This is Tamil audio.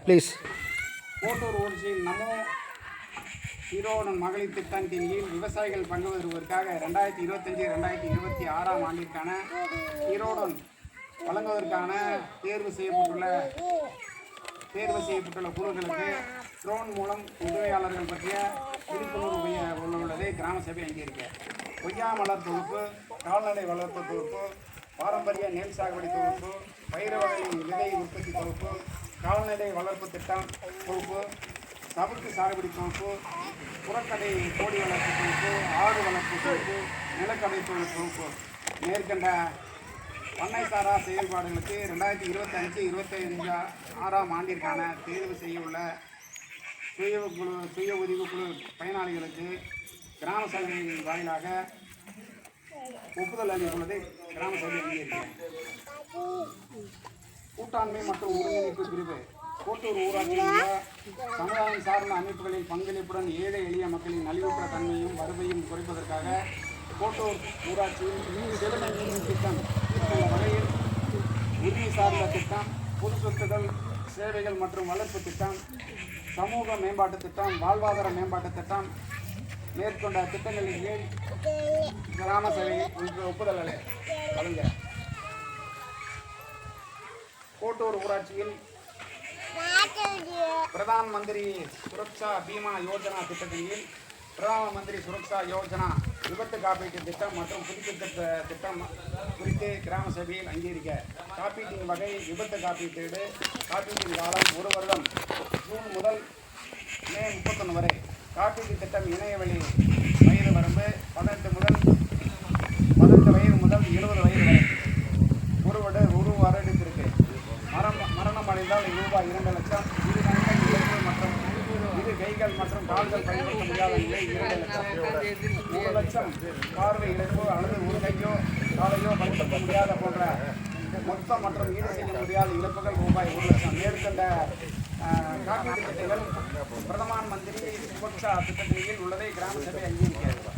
ப்ளீஸ் கோட்டூர் ஊர்ச்சியில் நமோ ஈரோடு மகளிர் திட்டத்தின் கீழ் விவசாயிகள் பங்கு பெறுவதற்காக ரெண்டாயிரத்தி இருபத்தஞ்சி ரெண்டாயிரத்தி இருபத்தி ஆறாம் ஆண்டிற்கான ஈரோடு வழங்குவதற்கான தேர்வு செய்யப்பட்டுள்ள தேர்வு செய்யப்பட்டுள்ள குழுக்களுக்கு ட்ரோன் மூலம் உதவியாளர்கள் பற்றிய விழிப்புணர்வு உய- உள்ளதை கிராம சபை அங்கீகரிக்க. கொய்யா மலர் தொகுப்பு கால்நடை வளர்ப்பு தொகுப்பு பாரம்பரிய நெல் சாகுபடி தொகுப்பு பயிர் வகையின் விதை உற்பத்தி தொகுப்பு கால்நடை வளர்ப்பு திட்டம் தொகுப்பு சவுக்கு சாகுபடி தொகுப்பு புறக்கடை கோழி வளர்ப்பு தொகுப்பு ஆடு வளர்ப்பு தொகுப்பு நிலக்கடை தொகுப்பு தொகுப்பு மேற்கண்ட பண்ணை சாரா செயல்பாடுகளுக்கு ரெண்டாயிரத்தி இருபத்தஞ்சு இருபத்தஞ்சு ஆறாம் ஆண்டிற்கான தேர்வு செய்ய உள்ள சுய குழு சுய உதவி குழு பயனாளிகளுக்கு கிராம சபையின் வாயிலாக ஒப்புதல் அளித்துள்ளதை கிராம சபை அங்கீகரிக்கிறேன் கூட்டாண்மை மற்றும் ஒருங்கிணைப்பு பிரிவு. கோட்டூர் ஊராட்சியில் உள்ள சமுதாயம் சார்ந்த அமைப்புகளின் பங்களிப்புடன் ஏழை எளிய மக்களின் நலிவுற்ற தன்மையும் வறுமையும் குறைப்பதற்காக கோட்டூர் ஊராட்சியில் நீர் திட்டம் வகையில் உரிமை சார்ந்த திட்டம் பொது சொத்துகள் சேவைகள் மற்றும் வளர்ப்பு திட்டம் சமூக மேம்பாட்டு திட்டம் வாழ்வாதார மேம்பாட்டு திட்டம் மேற்கொண்ட திட்டங்களின் கீழ் கிராம சபை ஒப்புதல் வழங்க. கோட்டூர் ஊராட்சியில் பிரதான் மந்திரி சுரக்ஷா பீமா யோஜனா திட்டத்தின் கீழ் பிரதம மந்திரி சுரக்ஷா யோஜனா விபத்து காப்பீட்டு திட்டம் மற்றும் புதுப்பித்த திட்டம் குறித்து கிராம சபையில் அங்கீகரிக்க. காப்பீட்டின் வகை விபத்து காப்பீட்டீடு காப்பீட்டின் காலம் ஒரு வருடம் ஜூன் முதல் மே முப்பத்தொன்று வரை. காப்பீட்டு திட்டம் இணையவழி வயது வரம்பு பதினெட்டு முதல் பதினெட்டு வயது முதல் எழுபது வயது ரூபாய் இரண்டு லட்சம். இது கண்கள் இழப்பு மற்றும் இது கைகள் மற்றும் கால்கள் பயன்படுத்த முடியாத நிலை இரண்டு லட்சம். மூணு லட்சம் பார்வை இழப்பு அல்லது ஒரு கையோ காலையோ பயன்படுத்த முடியாத போன்ற மொத்தம் மற்றும் ஈடு செய்ய முடியாத இழப்புகள் ரூபாய் ஒரு லட்சம். மேற்கண்ட காப்பீட்டு திட்டங்கள் பிரதமான மந்திரி சுபக்ஷா திட்டத்தின் கீழ் உள்ளதை கிராம சபை அங்கீகரிக்கிறது.